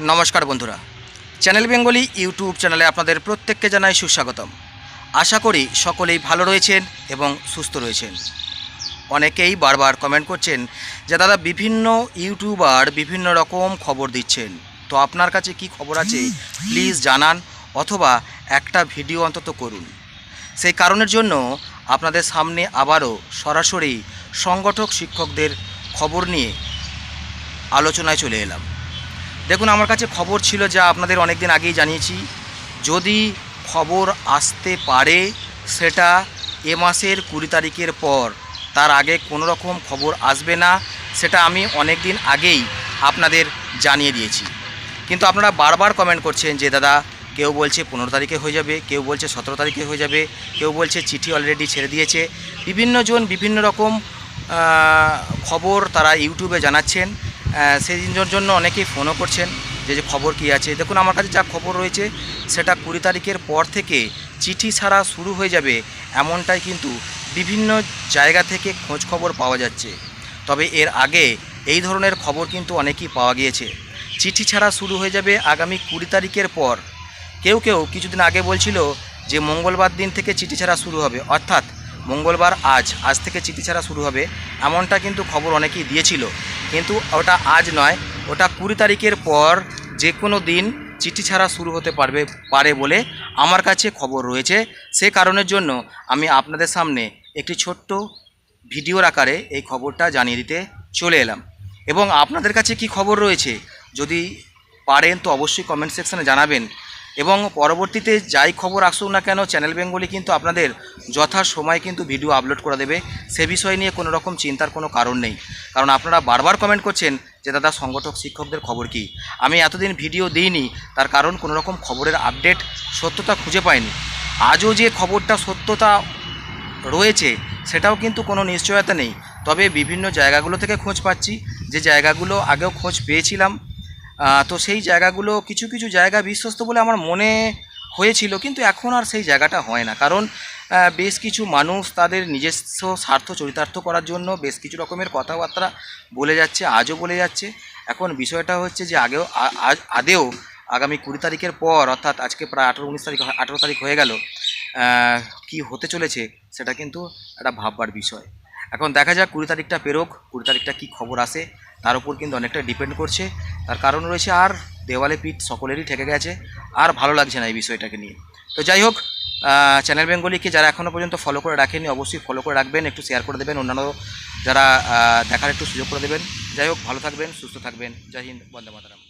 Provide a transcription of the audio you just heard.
নমস্কার বন্ধুরা। Channel Bengali YouTube চ্যানেলে আপনাদের প্রত্যেককে জানাই সুস্বাগতম। আশা করি সকলেই ভালো রয়েছেন এবং সুস্থ রয়েছেন। অনেকেই বারবার কমেন্ট করছেন যে, দাদা, বিভিন্ন ইউটিউবার বিভিন্ন রকম খবর দিচ্ছেন। তো আপনার কাছে কি খবর আছে? প্লিজ জানান অথবা একটা ভিডিও অন্তত করুন। সেই কারণের জন্য আপনাদের সামনে আবারও সরাসরি সংগঠক শিক্ষকদের খবর নিয়ে আলোচনায় চলে এলাম। দেখুন, আমার কাছে খবর ছিল যা আপনাদের অনেক দিন আগেই জানিয়েছি। যদি খবর আসতে পারে, সেটা এ মাসের কুড়ি তারিখের পর। তার আগে কোনো রকম খবর আসবে না, সেটা আমি অনেক দিন আগেই আপনাদের জানিয়ে দিয়েছি। কিন্তু আপনারা বারবার কমেন্ট করছেন যে, দাদা, কেউ বলছে পনেরো তারিখে হয়ে যাবে, কেউ বলছে সতেরো তারিখে হয়ে যাবে, কেউ বলছে চিঠি অলরেডি ছেড়ে দিয়েছে। বিভিন্নজন বিভিন্ন রকম খবর তারা ইউটিউবে জানাচ্ছেন। সেই দিনের জন্য অনেকেই ফোনও করছেন যে যে খবর কী আছে। দেখুন, আমার কাছে যা খবর রয়েছে, সেটা কুড়ি তারিখের পর থেকে চিঠি ছাড়া শুরু হয়ে যাবে এমনটাই কিন্তু বিভিন্ন জায়গা থেকে খোঁজ খবর পাওয়া যাচ্ছে। তবে এর আগে এই ধরনের খবর কিন্তু অনেকেই পাওয়া গিয়েছে। চিঠি ছাড়া শুরু হয়ে যাবে আগামী কুড়ি তারিখের পর। কেউ কেউ কিছুদিন আগে বলছিল যে, মঙ্গলবার দিন থেকে চিঠি ছাড়া শুরু হবে। অর্থাৎ মঙ্গলবার আজ আজ থেকে ছাড়া শুরু হবে। এমনটা কিন্তু খবর অনেকেই দিয়েছিল। কিন্তু ওটা আজ নয়, ওটা কুড়ি তারিখের পর যে কোনো দিন চিঠি ছাড়া শুরু হতে পারবে, পারে বলে আমার কাছে খবর রয়েছে। সে কারণের জন্য আমি আপনাদের সামনে একটি ছোট্ট ভিডিওর আকারে এই খবরটা জানিয়ে দিতে চলে এলাম। এবং আপনাদের কাছে কি খবর রয়েছে? যদি পারেন তো অবশ্যই কমেন্ট সেকশানে জানাবেন। এবং পরবর্তীতে যাই খবর আসুক না কেন চ্যানেল বেঙ্গলি কিন্তু আপনাদের যথা সময় কিন্তু ভিডিও আপলোড করে দেবে। সে বিষয় নিয়ে কোনো রকম চিন্তার কোনো কারণ নেই। কারণ আপনারা বারবার কমেন্ট করছেন যে, দাদা, সংগঠক, শিক্ষকদের খবর কি? আমি এতদিন ভিডিও দিইনি, তার কারণ কোনো রকম খবরের আপডেট সত্যতা খুঁজে পাইনি। আজও যে খবরটা সত্যতা রয়েছে, সেটাও কিন্তু কোনো নিশ্চয়তা নেই। তবে বিভিন্ন জায়গাগুলো থেকে খোঁজ পাচ্ছি। যে জায়গাগুলো আগেও খোঁজ পেয়েছিলাম তো সেই জায়গাগুলো কিছু কিছু জায়গা বিশ্বস্ত বলে আমার মনে হয়েছিল, কিন্তু এখন আর সেই জায়গাটা হয় না। কারণ বেশ কিছু মানুষ তাদের নিজস্ব স্বার্থ চরিতার্থ করার জন্য বেশ কিছু রকমের কথাবার্তা বলে যাচ্ছে, আজও বলে যাচ্ছে। এখন বিষয়টা হচ্ছে যে আগেও আদেও আগামী কুড়ি তারিখের পর, অর্থাৎ আজকে প্রায় আঠেরো, উনিশ তারিখ, আঠেরো তারিখ হয়ে গেল কি হতে চলেছে সেটা কিন্তু একটা ভাববার বিষয়। এখন দেখা যাক কুড়ি তারিখটা পেরোক, কুড়ি তারিখটা কী খবর আসে, তার উপর কিন্তু অনেকটা ডিপেন্ড করছে। তার কারণ রয়েছে আর দেওয়ালে পিঠ সকলেরই ঠেকে গেছে, আর ভালো লাগছে না এই বিষয়টাকে নিয়ে। তো যাই হোক চ্যানেল বেঙ্গলিকে যারা এখনও পর্যন্ত ফলো করে রাখেনি অবশ্যই ফলো করে রাখবেন, একটু শেয়ার করে দেবেন, অন্যান্য যারা দেখার একটু সুযোগ করে দেবেন। যাই হোক, ভালো থাকবেন, সুস্থ থাকবেন। জয় হিন্দ, বন্দে মাতারাম।